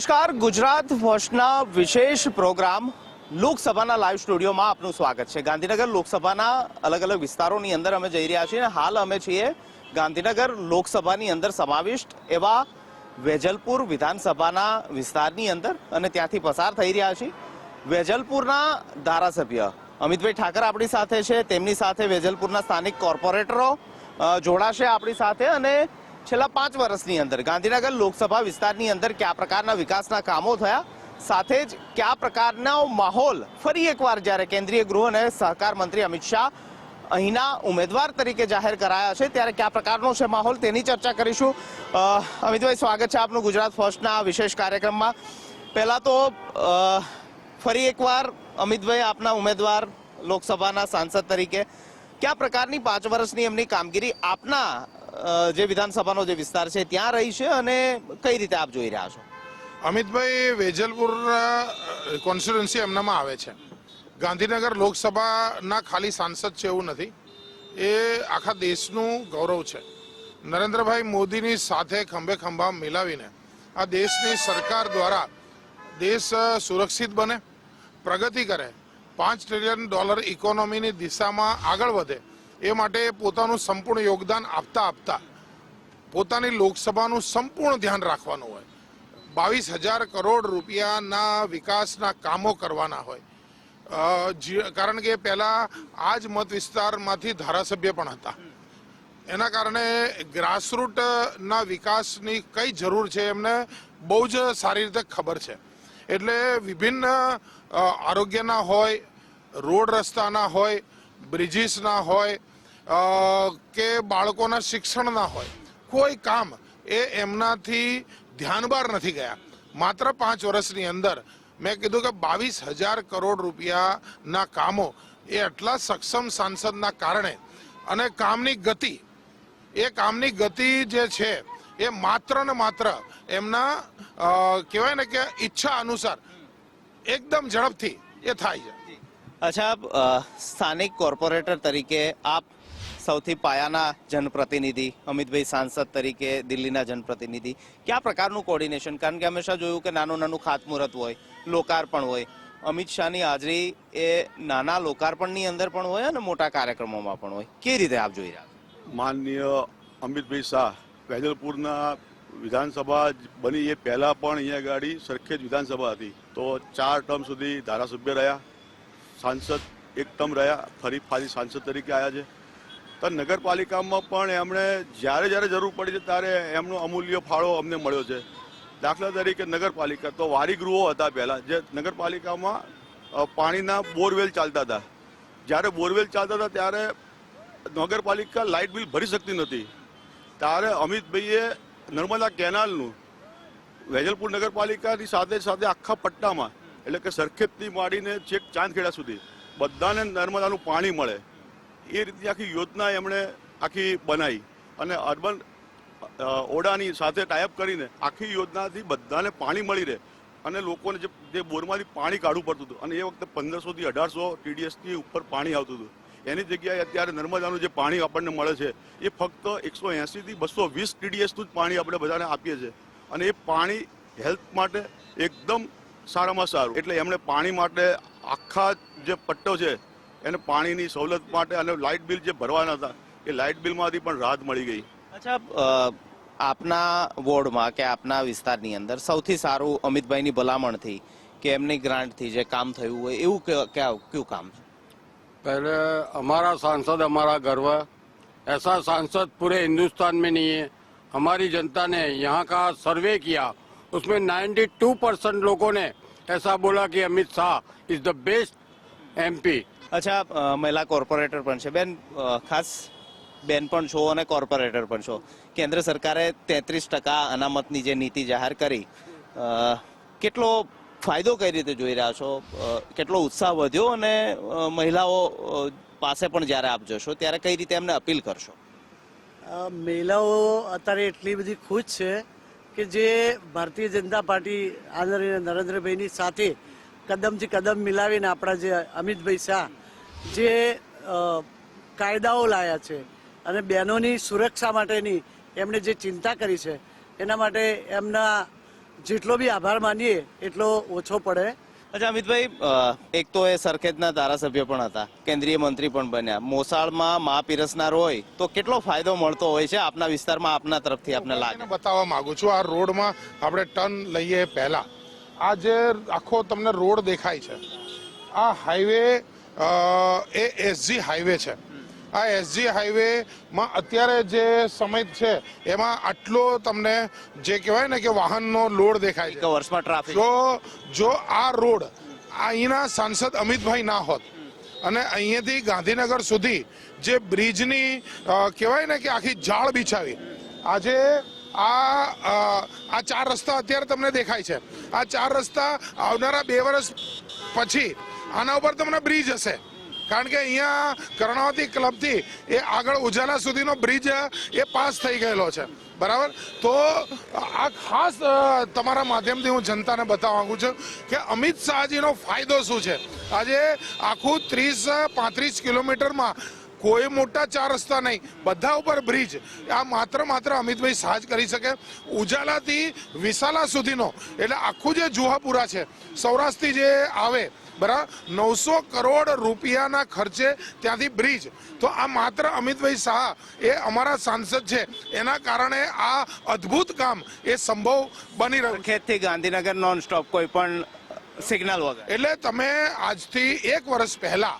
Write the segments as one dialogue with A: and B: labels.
A: નમસ્કાર. ગુજરાત ફર્સ્ટના વિશેષ પ્રોગ્રામ લોકસભાના લાઈવ સ્ટુડિયોમાં આપનું સ્વાગત છે. ગાંધીનગર લોકસભાના અલગ અલગ વિસ્તારોની અંદર અમે જઈ રહ્યા છીએ હાલ અમે છીએ ગાંધીનગર લોકસભાની અંદર સમાવિષ્ટ એવા વેજલપુર વિધાનસભાના વિસ્તારની અંદર અને ત્યાંથી પસાર થઈ રહ્યા છીએ. વેજલપુરના ધારાસભ્ય અમિતભાઈ ઠાકર આપણી સાથે છે. તેમની સાથે વેજલપુરના સ્થાનિક કોર્પોરેટરો જોડાશે આપણી સાથે અને છેલ્લા પાંચ વર્ષની અંદર ગાંધીનગર લોકસભા વિસ્તારની અંદર કયા પ્રકારના વિકાસના કામો થયા? સાથે જ કયા પ્રકારનો માહોલ? ફરી એકવાર જ્યારે કેન્દ્રીય ગૃહ અને સહકાર મંત્રી અમિત શાહ અહીંના ઉમેદવાર તરીકે જાહેર કરાયા છે, ત્યારે કયા પ્રકારનો છે માહોલ તેની ચર્ચા કરીશું. અમિતભાઈ, સ્વાગત છે આપનું ગુજરાત ફર્સ્ટના વિશેષ કાર્યક્રમમાં. પહેલાં તો ફરી એકવાર અમિતભાઈ, આપના ઉમેદવાર લોકસભાના સાંસદ તરીકે, કયા પ્રકારની પાંચ વર્ષની એમની કામગીરી આપના જે વિધાનસભાનો જે વિસ્તાર છે, ત્યાં રહી છે અને કઈ રીતે આપ જોઈ રહ્યા છો?
B: અમિતભાઈ વેજલપુર કોન્સ્ટિટ્યુન્સી એમનામાં આવે છે. ગાંધીનગર લોકસભાના ખાલી સાંસદ છે એવું નથી. એ આખા દેશનું ગૌરવ છે. નરેન્દ્રભાઈ મોદીની સાથે ખંભે ખંભા મિલાવીને આ દેશની સરકાર દ્વારા દેશ સુરક્ષિત બને, પ્રગતિ કરે, પાંચ ટ્રિલિયન ડોલર ઇકોનોમીની દિશામાં આગળ વધે એ માટે પોતાનું સંપૂર્ણ યોગદાન આપતા આપતા પોતાની લોકસભાનું સંપૂર્ણ ધ્યાન રાખવાનું હોય. બાવીસ હજાર કરોડ રૂપિયાના વિકાસના કામો કરવાના હોય. કારણ કે પહેલાં આ જ મત વિસ્તારમાંથી ધારાસભ્ય પણ હતા. એના કારણે ગ્રાસરૂટના વિકાસની કઈ જરૂર છે એમને બહુ જ સારી રીતે ખબર છે. એટલે વિભિન્ન આરોગ્યના હોય, રોડ રસ્તાના હોય બ્રિજીસના હોય કે બાળકોના શિક્ષણના હોય, કોઈ કામ એ એમનાથી ધ્યાન બહાર નથી ગયા. માત્ર પાંચ વર્ષની અંદર મેં કીધું કે બાવીસ હજાર કરોડ રૂપિયાના કામો એ આટલા સક્ષમ સાંસદના કારણે અને કામની ગતિ, એ કામની ગતિ જે છે એ માત્ર ને માત્ર એમના કહેવાય ને કે ઈચ્છા અનુસાર એકદમ ઝડપથી એ થાય છે.
A: અચ્છા સ્થાનિક કોર્પોરેટર તરીકે આપ સૌથી પાયાના જનપ્રતિનિધિ, અમિતભાઈ સાંસદ તરીકે દિલ્હીના જનપ્રતિનિધિ. કયા પ્રકારનું કોર્ડિનેશન કારણ કે હંમેશા જોયું કે નાનું નાનું ખાતમુહૂર્ત હોય, લોકાર્પણ હોય. અમિત શાહની હાજરી એ નાના લોકાર્પણની અંદર પણ હોય અને મોટા કાર્યક્રમોમાં પણ હોય. કેવી રીતે આપ જોઈ રહ્યા
C: માનનીય અમિતભાઈ શાહ વેજલપુરના વિધાનસભા બની એ પહેલાં પણ અહીંયા ગાડી સરખેજ વિધાનસભા હતી. તો ચાર ટર્મ સુધી ધારાસભ્ય રહ્યા. સાંસદ એક ટર્મ રહ્યા, ફરી ફારી સાંસદ તરીકે આવ્યા છે. તો નગરપાલિકામાં પણ એમણે જ્યારે જ્યારે જરૂર પડી છે ત્યારે એમનો અમૂલ્ય ફાળો અમને મળ્યો છે. દાખલા તરીકે નગરપાલિકા, તો વારીગૃહો હતા પહેલાં, જે નગરપાલિકામાં પાણીના બોરવેલ ચાલતા હતા. જ્યારે બોરવેલ ચાલતા હતા ત્યારે નગરપાલિકા લાઇટ બિલ ભરી શકતી નથી ત્યારે અમિતભાઈએ નર્મદા કેનાલનું, વેજલપુર નગરપાલિકાની સાથે સાથે આખા પટ્ટામાં એટલે કે સરખેજથી માંડીને છેક ચાંદખેડા સુધી બધાને નર્મદાનું પાણી મળે. એ રીતની આખી યોજના એમણે આખી બનાવી અને અર્બન ઓડાની સાથે ટાઈપ કરીને આખી યોજનાથી બધાને પાણી મળી રહે અને લોકોને જે બોરમાંથી પાણી કાઢવું પડતું હતું અને એ વખતે પંદરસોથી અઢારસો ટીડીએસથી ઉપર પાણી આવતું હતું. એની જગ્યાએ અત્યારે નર્મદાનું જે પાણી આપણને મળે છે, એ ફક્ત એકસો એંસીથી બસો વીસ ટીડીએસનું જ પાણી આપણે બધાને આપીએ છીએ. અને એ પાણી હેલ્થ માટે એકદમ સારામાં સારું એટલે એમણે પાણી માટે આખા જે પટ્ટો છે એને પાણીની સવલત માટે અને લાઇટ બિલ જે ભરવાના હતા એ લાઇટ બિલમાંથી પણ રાહત મળી ગઈ
A: અચ્છા અ, આપના વોર્ડમાં કે આપના વિસ્તારની અંદર સૌથી સારું અમિતભાઈની ભલામણથી કે એમની ગ્રાન્ટથી જે કામ થયું હોય એવું ક- કયા કયું કામ છે
D: पहले हमारा सांसद हमारा गर्व है ऐसा सांसद पूरे हिंदुस्तान में नहीं है हमारी जनता ने यहाँ का सर्वे किया उसमें 92 परसेंट लोगों ने ऐसा बोला कि Amit Shah is the best MP
A: અચ્છા અ, મહિલા કોર્પોરેટર પણ છે બેન અ, ખાસ બેન પણ છો અને કોર્પોરેટર પણ છો કેન્દ્ર સરકારે તેત્રીસ ટકા અનામતની જે નીતિ જાહેર કરી અ, કેટલો ફાયદો કઈ રીતે જોઈ રહ્યા છો અ, કેટલો ઉત્સાહ વધ્યો અને અ, મહિલાઓ અ, પાસે પણ જ્યારે આપ જશો ત્યારે કઈ રીતે એમને અપીલ કરશો
E: અ, મહિલાઓ અત્યારે એટલી બધી ખુશ છે કે જે ભારતીય જનતા પાર્ટી આદરણીય નરેન્દ્રભાઈની સાથે કદમથી કદમ મિલાવીને આપણા જે અમિતભાઈ શાહ જે કાયદાઓ લાયા છે અને બહેનોની સુરક્ષા માટેની એમણે જે ચિંતા કરી છે, એના માટે એમના જેટલો બી આભાર માનીએ એટલો ઓછો પડે.
A: અચ્છા અમિતભાઈ એક તો એ સરખેજના ધારાસભ્ય પણ હતા કેન્દ્રીય મંત્રી પણ બન્યા. મોસાળમાં મા પીરસનાર હોય તો કેટલો ફાયદો મળતો હોય છે આપના વિસ્તારમાં આપના તરફથી આપને લાગે?
B: બતાવવા માંગુ છું આ રોડમાં આપણે ટર્ન લઈએ પહેલા. આ જે આખો તમને રોડ દેખાય છે આ હાઈવે એ એસજી હાઈવે છે. આ એસજી હાઈવેમાં અત્યારે જે સમય છે એમાં આટલો તમને જે કહેવાય ને કે વાહનનો લોડ દેખાય છે.
A: વર્ષમાં ટ્રાફિક
B: જો જો આ રોડ અહીંના સાંસદ અમિતભાઈ ના હોત અને અહીંયાથી ગાંધીનગર સુધી જે બ્રિજની કહેવાય ને કે આખી જાળ બિછાવી આજે આ આ ચાર રસ્તા અત્યારે તમને દેખાય છે. આ ચાર રસ્તા આવનારા બે વર્ષ પછી આના ઉપર તમને બ્રિજ હશે. કારણ કે અહીંયા કર્ણાવતી ક્લબથી એ આગળ ઉજાલા સુધીનો બ્રિજ એ પાસ થઈ ગયેલો છે. બરાબર? તો આ ખાસ તમારા માધ્યમથી હું જનતાને બતાવવા માંગુ છું કે અમિત શાહજીનો ફાયદો શું છે? આજે આખું ત્રીસ, પાંત્રીસ કિલોમીટરમાં કોઈ મોટા ચાર રસ્તા નહીં બધા ઉપર બ્રિજ. આ માત્ર માત્ર અમિતભાઈ સાજ કરી શકે. ઉજાલાથી વિશાલા સુધીનો એટલે આખું જે જુહાપુરા છે સૌરાષ્ટ્રથી જે આવે બરાબર નવસો કરોડ રૂપિયાના ખર્ચે ત્યાંથી બ્રિજ. તો આ માત્ર અમિતભાઈ શાહ એ અમારા સાંસદ છે. એના કારણે આ અદ્ભુત કામ એ સંભવ બની રહ્યું
A: ખેતથી ગાંધીનગર નોન સ્ટોપ કોઈ પણ સિગ્નલ વગર.
B: એટલે તમે આજથી એક વર્ષ પહેલા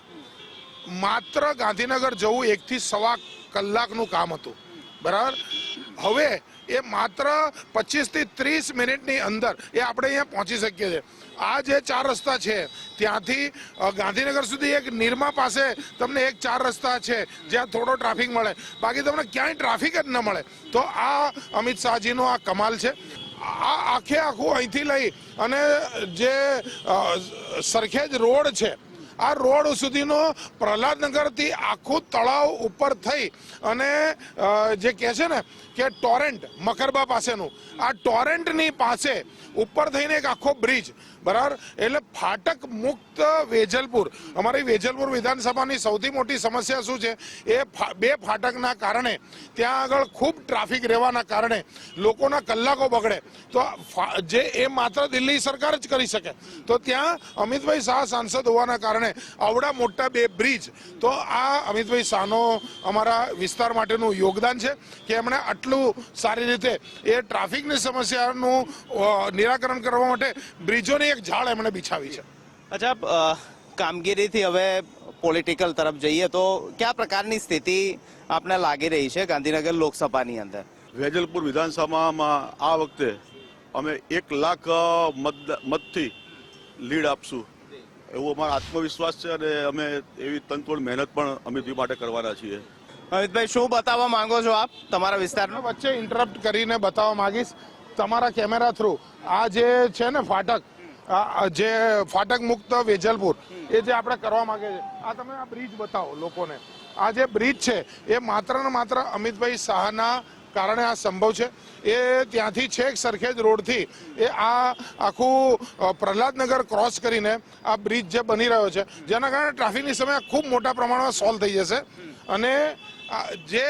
B: માત્ર ગાંધીનગર જવું એકથી સવા કલાકનું કામ હતું. બરાબર? હવે એ માત્ર પચીસથી ત્રીસ મિનિટની અંદર એ આપણે અહીંયા પહોંચી શકીએ છીએ. આ જે ચાર રસ્તા છે, ત્યાંથી ગાંધીનગર સુધી એક નિરમા પાસે તમને એક ચાર રસ્તા છે, જ્યાં થોડો ટ્રાફિક મળે. બાકી તમને ક્યાંય ટ્રાફિક જ ન મળે. તો આ અમિત શાહજીનો આ કમાલ છે. આ આખે આખું અહીંથી લઈ અને જે સરખેજ રોડ છે આ રોડ સુધીનો પ્રહલાદનગરથી આખું તળાવ ઉપર થઈ અને જે કહે છે ને કે ટોરેન્ટ મકરબા પાસેનું. આ ટોરેન્ટની પાસે ઉપર થઈને એક આખો બ્રિજ બરાબર? એટલે ફાટક મુક્ત વેજલપુર. અમારી વેજલપુર વિધાનસભાની સૌથી મોટી સમસ્યા શું છે? એ બે ફાટકના કારણે, ત્યાં આગળ ખૂબ ટ્રાફિક રહેવાના કારણે લોકોના કલાકો બગડે. તો જે, એ માત્ર દિલ્હી સરકાર જ કરી શકે. તો ત્યાં અમિતભાઈ શાહ સાંસદ હોવાના કારણે આવડા મોટા બે બ્રિજ. તો આ અમિતભાઈ શાહનો અમારા વિસ્તાર માટેનું યોગદાન છે કે એમણે આટલું સારી રીતે એ ટ્રાફિકની સમસ્યાનું નિરાકરણ કરવા માટે બ્રિજોની એક ઝાડ એમણે બિછાવી છે.
A: અચ્છા કામગીરીથી હવે પોલિટિકલ તરફ જઈએ તો કયા પ્રકારની સ્થિતિ આપને લાગી રહી છે ગાંધીનગર લોકસભાની અંદર?
C: વેજલપુર વિધાનસભામાં આ વખતે અમે એક લાખ મત મતથી લીડ આપશું. એવો અમારો આત્મવિશ્વાસ છે અને અમે એવી તનતોડ મહેનત પણ અમિતભાઈ માટે કરવાના છીએ.
A: અમિતભાઈ શું બતાવવા માંગો છો આપ તમારા વિસ્તારનો?
B: વચ્ચે ઇન્ટરપ્ટ કરીને બતાવવા માંગીશ. તમારા કેમેરા થ્રુ આ જે છે ને ફાટક જે ફાટક મુક્ત વેજલપુર, એ જે આપણે કરવા માંગે છે, આ તમે આ બ્રિજ બતાવો લોકોને. આ જે બ્રિજ છે, એ માત્ર ને માત્ર અમિતભાઈ શાહના કારણે આ સંભવ છે. એ ત્યાંથી છેક સરખેજ રોડથી એ આ આખું પ્રહલાદનગર ક્રોસ કરીને આ બ્રિજ જે બની રહ્યો છે, જેના કારણે ટ્રાફિકની સમસ્યા ખૂબ મોટા પ્રમાણમાં સોલ્વ થઈ જશે. અને જે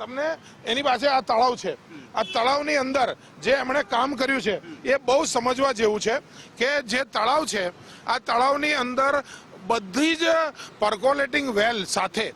B: તમને એની પાસે આ તળાવ છે. આ તળાવની અંદર જે એમણે કામ કર્યું છે, એ બહુ સમજવા જેવું છે કે જે તળાવ છે, આ તળાવની અંદર બધી જ પર્કોલેટિંગ વેલ સાથે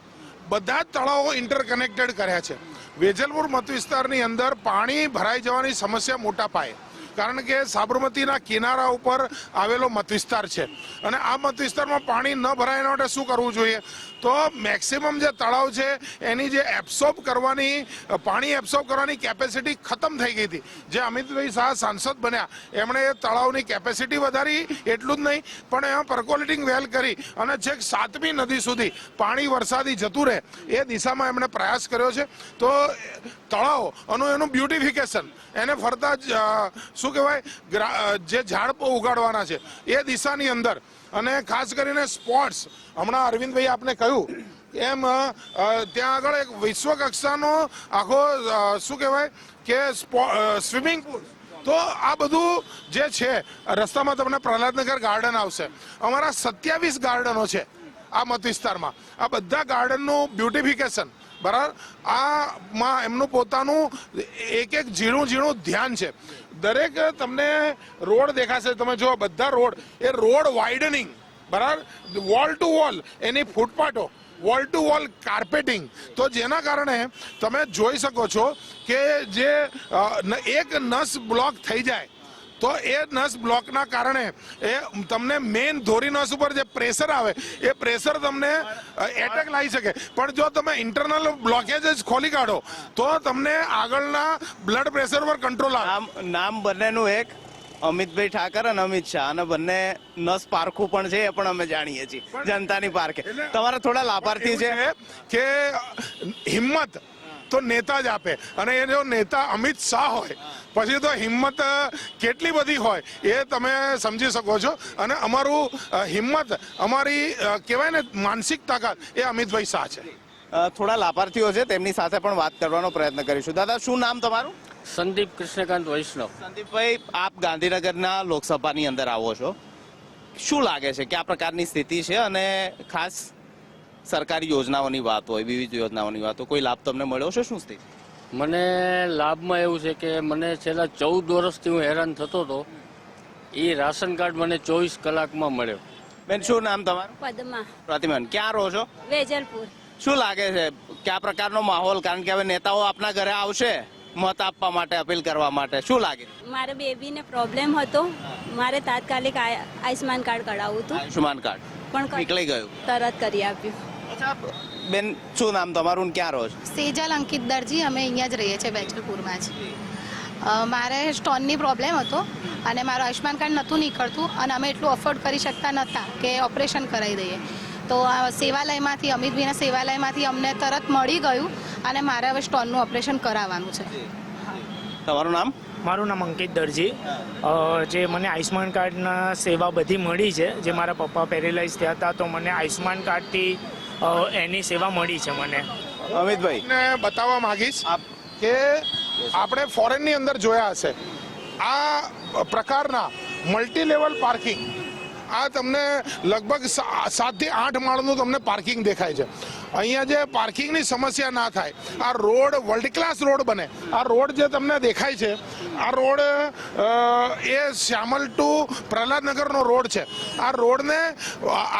B: બધા જ તળાવો ઇન્ટરકનેક્ટેડ કર્યા છે. વેજલપુર મત વિસ્તારની અંદર પાણી ભરાઈ જવાની સમસ્યા મોટા પાયે. કારણ કે સાબરમતીના કિનારા ઉપર આવેલો મતવિસ્તાર છે. અને આ મતવિસ્તારમાં પાણી ન ભરાય એના માટે શું કરવું જોઈએ? તો મેક્સિમમ જે તળાવ છે એની જે એબ્સોર્બ કરવાની પાણી એબ્સોર્બ કરવાની કેપેસિટી ખતમ થઈ ગઈ હતી. જે અમિતભાઈ શાહ સાંસદ બન્યા. એમણે એ તળાવની કેપેસિટી વધારી એટલું જ નહીં પણ એમાં પર્કોલેટિંગ વેલ કરી. અને છેક સાતમી નદી સુધી પાણી વરસાદી જતું રહે એ દિશામાં એમણે પ્રયાસ કર્યો છે. તો તળાવ અને એનું બ્યુટિફિકેશન એને ફરતા જ, શું કહેવાય? જે ઝાડ ઉગાડવાના છે, એ દિશાની અંદર. અને ખાસ કરીને સ્પોર્ટ્સ હમણાં અરવિંદભાઈ આપને કહ્યું એમ ત્યાં આગળ એક વિશ્વ કક્ષાનો આખો શું કહેવાય કે સ્વિમિંગ પુલ. તો આ બધું જે છે, રસ્તામાં તમને પ્રહલાદનગર ગાર્ડન આવશે. અમારા સત્યાવીસ ગાર્ડનો છે આ મત વિસ્તારમાં. આ બધા ગાર્ડનનું બ્યુટિફિકેશન. બરાબર? આમાં એમનું પોતાનું એક એક ઝીણું ઝીણું ધ્યાન છે. દરેક તમને રોડ દેખાશે, તમે જો બધા રોડ, એ રોડ વાઇડનિંગ બરાબર? વોલ ટુ વોલ એની ફૂટપાથો વોલ ટુ વોલ કાર્પેટિંગ તો જેના કારણે તમે જોઈ શકો છો કે જે એક નસ બ્લોક થઈ જાય. તો એ નસ બ્લોકના કારણે એ તમને મેઇન ધોરી નસ ઉપર જે પ્રેશર આવે એ પ્રેશર તમને એટેક લાવી શકે. પણ જો તમે ઇન્ટરનલ બ્લોકેજ જ ખોલી કાઢો તો તમને આગળના બ્લડ પ્રેશર પર કંટ્રોલ આવે.
A: નામ બંનેનું એક અમિતભાઈ ઠાકર અને અમિત શાહ. અને બંને નસ પારખું પણ છે એ પણ અમે જાણીએ છીએ જનતાની પારખે. તમારા થોડા લાભાર્થી છે.
B: કે હિંમત તો નેતા જ આપે. અને એ જો નેતા અમિત શાહ હોય પછી તો હિંમત કેટલી બધી હોય એ તમે સમજી શકો છો. અને અમારું હિંમત અમારી કહેવાય ને માનસિક તાકાત એ અમિતભાઈ શાહ છે.
A: થોડા લાભાર્થીઓ છે તેમની સાથે પણ વાત કરવાનો પ્રયત્ન કરીશું. દાદા શું નામ તમારું?
D: સંદીપ કૃષ્ણકાંત વૈષ્ણવ.
A: સંદીપભાઈ આપ ગાંધીનગરના લોકસભાની અંદર આવો છો. શું લાગે છે કયા પ્રકારની સ્થિતિ છે અને ખાસ સરકારી યોજનાઓની વાત હોય વિવિધ યોજનાઓની વાત હોય કોઈ લાભ તમને મળ્યો છે? શું સ્થિતિ?
D: મને લાભમાં એવું છે કે મને છેલ્લા ચૌદ વર્ષથી હું હેરાન થતો હતો. એ રાશન કાર્ડ મને ચોવીસ કલાકમાં મળ્યો.
A: બેન શું નામ તમારું?
F: પદ્મા.
A: પ્રતિમાન. ક્યાં રહો છો?
F: વેજલપુર.
A: શું લાગે છે? કયા પ્રકારનો માહોલ? કારણ કે હવે નેતાઓ આપના ઘરે આવશે મત આપવા માટે અપીલ કરવા માટે. શું લાગે?
F: મારે બેબીને પ્રોબ્લેમ હતો. મારે તાત્કાલિક આયુષ્માન કાર્ડ કઢાવવું હતું.
A: આયુષ્માન કાર્ડ.
F: પણ
A: નીકળી ગયું.
F: તરત કરી આપ્યું.
A: અચ્છા બેન શું નામ તમારું ને ક્યાં રહો છો?
G: સેજલ અંકિત દરજી અમે અહીંયા જ રહીએ છીએ બેચલપુરમાં જ. મારે સ્ટોનની પ્રોબ્લેમ હતો અને મારું આયુષ્માન કાર્ડ નહોતું નીકળતું અને અમે એટલું અફોર્ડ કરી શકતા નહોતા કે ઓપરેશન કરાવી દઈએ. તો આ સેવાલયમાંથી અમિતભાઈના સેવાલયમાંથી અમને તરત મળી ગયું અને મારે હવે સ્ટોનનું ઓપરેશન કરાવવાનું છે.
A: તમારું નામ?
H: મારું નામ અંકિત દરજી. જે મને આયુષ્માન કાર્ડના સેવા બધી મળી છે જે મારા પપ્પા પેરેલાઇઝ થયા હતા તો મને આયુષ્માન કાર્ડથી એની સેવા મળી છે મને.
A: અમિતભાઈ.
B: ને બતાવવા માંગીશ
A: આપ-
B: કે આપણે ફોરેનની અંદર જોયા હશે. આ પ્રકારના મલ્ટી લેવલ પાર્કિંગ આ તમને લગભગ સા- સાતથી આઠ માળનું તમને પાર્કિંગ દેખાય છે. અહીંયા જે પાર્કિંગની સમસ્યા ના થાય, આ રોડ વર્લ્ડ ક્લાસ રોડ બને. આ રોડ જે તમને દેખાય છે, આ રોડ એ શ્યામલ ટુ પ્રહલાદનગરનો રોડ છે. આ રોડને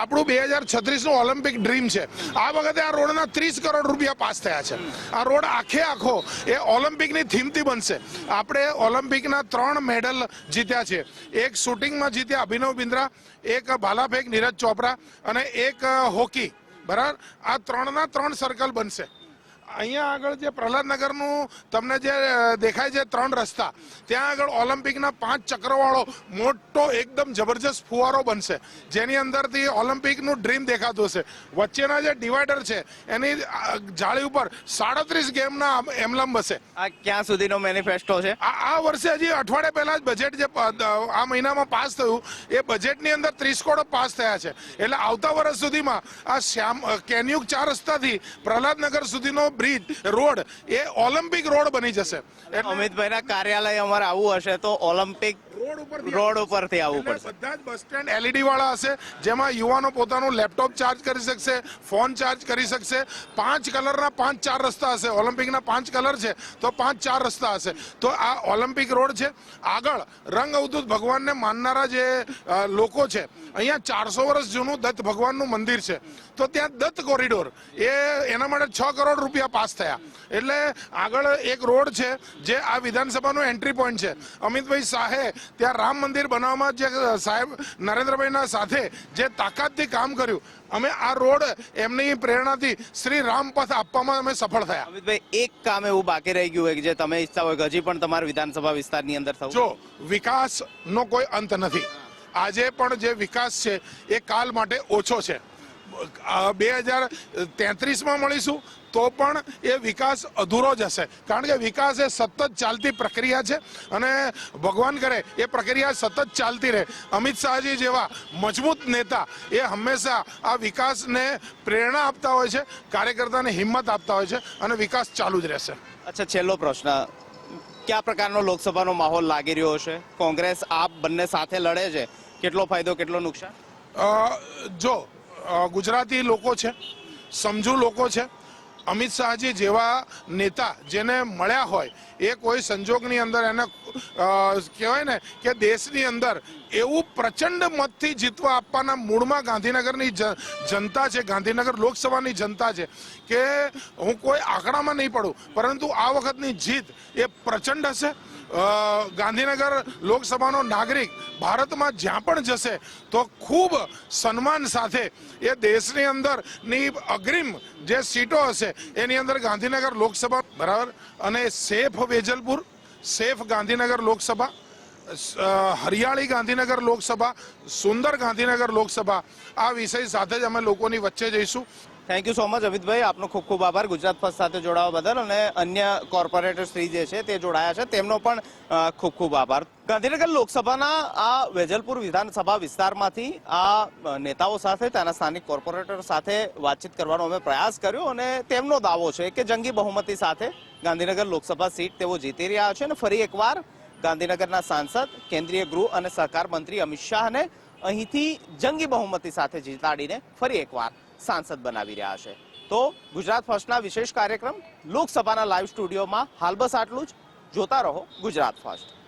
B: આપણું બે હજાર છત્રીસનું ઓલિમ્પિક ડ્રીમ છે. આ વખતે આ રોડના ત્રીસ કરોડ રૂપિયા પાસ થયા છે. આ રોડ આખે આખો એ ઓલિમ્પિકની થીમથી બનશે. આપણે ઓલિમ્પિકના ત્રણ મેડલ જીત્યા છે. એક શૂટિંગમાં જીત્યા અભિનવ બિન્દ્રા એક ભાલાફેંક નીરજ ચોપરા અને એક હોકી. બરાબર? આ ત્રણના ત્રણ સર્કલ બનશે. અહીંયા આગળ જે પ્રહલાદનગરનું તમને જે દેખાય છે ત્રણ રસ્તા ત્યાં આગળ ઓલિમ્પિકના પાંચ ચક્રવાળો મોટો એકદમ જબરજસ્ત ફુવારો બનશે જેની અંદરથી ઓલિમ્પિકનું ડ્રીમ દેખાતું હશે. વચ્ચેના જે ડિવાઈડર છે એની જાળી ઉપર સાડત્રીસ ગેમના એમલમ હશે.
A: આ ક્યાં સુધીનો મેનિફેસ્ટો છે?
B: આ વર્ષે હજી અઠવાડિયા પહેલા જ બજેટ જે આ મહિનામાં પાસ થયું એ બજેટની અંદર ત્રીસ કરોડ પાસ થયા છે. એટલે આવતા વર્ષ સુધીમાં આ શ્યામ કેન્યુક ચાર રસ્તાથી પ્રહલાદનગર સુધીનો બ્રિજ રોડ એ ઓલિમ્પિક રોડ બની જશે.
A: અમિતભાઈના કાર્યાલય અમારે આવું હશે તો ઓલિમ્પિક
B: રોડ ઉપરથી
A: રોડ ઉપરથી આવવું પડશે.
B: બધા જ બસ સ્ટેન્ડ એલઈડી વાળા હશે જેમાં યુવાનો પોતાનું લેપટોપ ચાર્જ કરી શકશે ફોન ચાર્જ કરી શકશે. પાંચ કલરના પાંચ ચાર રસ્તા હશે. ઓલિમ્પિકના પાંચ કલર છે તો પાંચ ચાર રસ્તા હશે. તો આ ઓલિમ્પિક રોડ છે. આગળ રંગ અવધૂત ભગવાનને માનનારા જે લોકો છે અહીંયા ચારસો વર્ષ જૂનું દત્ત ભગવાનનું મંદિર છે. તો ત્યાં દત્ત કોરિડોર એ એના માટે છ કરોડ રૂપિયા પાસ થયા. એટલે આગળ એક રોડ છે જે આ વિધાનસભાનું એન્ટ્રી પોઈન્ટ છે. અમિતભાઈ શાહે ત્યાં રામ મંદિર બનાવવામાં જે સાહેબ નરેન્દ્રભાઈના સાથે જે તાકાતથી કામ કર્યું અમે આ રોડ એમની પ્રેરણાથી શ્રી રામ પથ આપવામાં અમે સફળ થયા.
A: અમિતભાઈ એક કામ એવું બાકી રહી ગયું હોય કે જે તમે ઈચ્છતા હોય હજી પણ તમારા વિધાનસભા વિસ્તારની અંદર થવું?
B: જો વિકાસનો કોઈ અંત નથી. આજે પણ જે વિકાસ છે એ કાલ માટે ઓછો છે. બે હજાર તેત્રીસમાં મળીશું તો પણ એ વિકાસ અધૂરો જ હશે. કારણ કે વિકાસ એ સતત ચાલતી પ્રક્રિયા છે અને ભગવાન કરે એ પ્રક્રિયા સતત ચાલતી રહે. અમિત શાહજી જેવા મજબૂત નેતા એ હંમેશા આ વિકાસને પ્રેરણા આપતા હોય છે કાર્યકર્તાને હિંમત આપતા હોય છે અને વિકાસ ચાલુ જ રહેશે.
A: અચ્છા છેલ્લો પ્રશ્ન. કયા પ્રકારનો લોકસભાનો માહોલ લાગી રહ્યો છે? કોંગ્રેસ આપ બંને સાથે લડે છે. કેટલો ફાયદો કેટલો નુકસાન?
B: જો ગુજરાતી લોકો છે, સમજુ લોકો છે. અમિત શાહજી જેવા નેતા જેને મળ્યા હોય, એ કોઈ સંજોગની અંદર એને કહેવાય ને કે દેશની અંદર એવું પ્રચંડ મતથી જીતવા આપવાના મૂળમાં ગાંધીનગરની જનતા છે, ગાંધીનગર લોકસભાની જનતા છે, કે હું કોઈ આંકડામાં નહીં પડું, પરંતુ આ વખતની જીત એ પ્રચંડ હશે. ગાંધીનગર લોકસભાનો નાગરિક ભારતમાં જ્યાં પણ જશે તો ખૂબ સન્માન સાથે એ દેશની અંદરની અગ્રિમ જે સીટો હશે, એની અંદર ગાંધીનગર લોકસભા બરાબર અને સેફ વેજલપુર, સેફ ગાંધીનગર લોકસભા હરિયાળી ગાંધીનગર લોકસભા, સુંદર ગાંધીનગર લોકસભા, આ વિષય સાથે જ અમે લોકોની વચ્ચે જઈશું.
A: Thank you so much Amitbhai આપનો ખૂબ ખૂબ આભાર. ગુજરાત ફર્સ્ટ સાથે જોડાવા બદલ અને અન્ય કોર્પોરેટર શ્રી જે છે તે જોડાયા છે. તેમનો પણ ખૂબ ખૂબ આભાર. ગાંધીનગર લોકસભાના આ વેજલપુર વિધાનસભા વિસ્તારમાંથી આ નેતાઓ સાથે, ત્યાંના સ્થાનિક કોર્પોરેટર સાથે વાતચીત કરવાનો અમે પ્રયાસ કર્યો અને તેમનો દાવો છે કે જંગી બહુમતી સાથે ગાંધીનગર લોકસભા સીટ તેઓ જીતી રહ્યા છે અને ફરી એકવાર ગાંધીનગરના સાંસદ, કેન્દ્રીય ગૃહ અને સહકાર મંત્રી અમિત શાહને અહીંથી જંગી બહુમતી સાથે જીતાડીને ફરી એકવાર સાંસદ બનાવી રહ્યા છે. તો ગુજરાત ફર્સ્ટના વિશેષ કાર્યક્રમ લોકસભાના લાઈવ સ્ટુડિયોમાં હાલબસ આટલું જ. જોતા રહો ગુજરાત ફર્સ્ટ.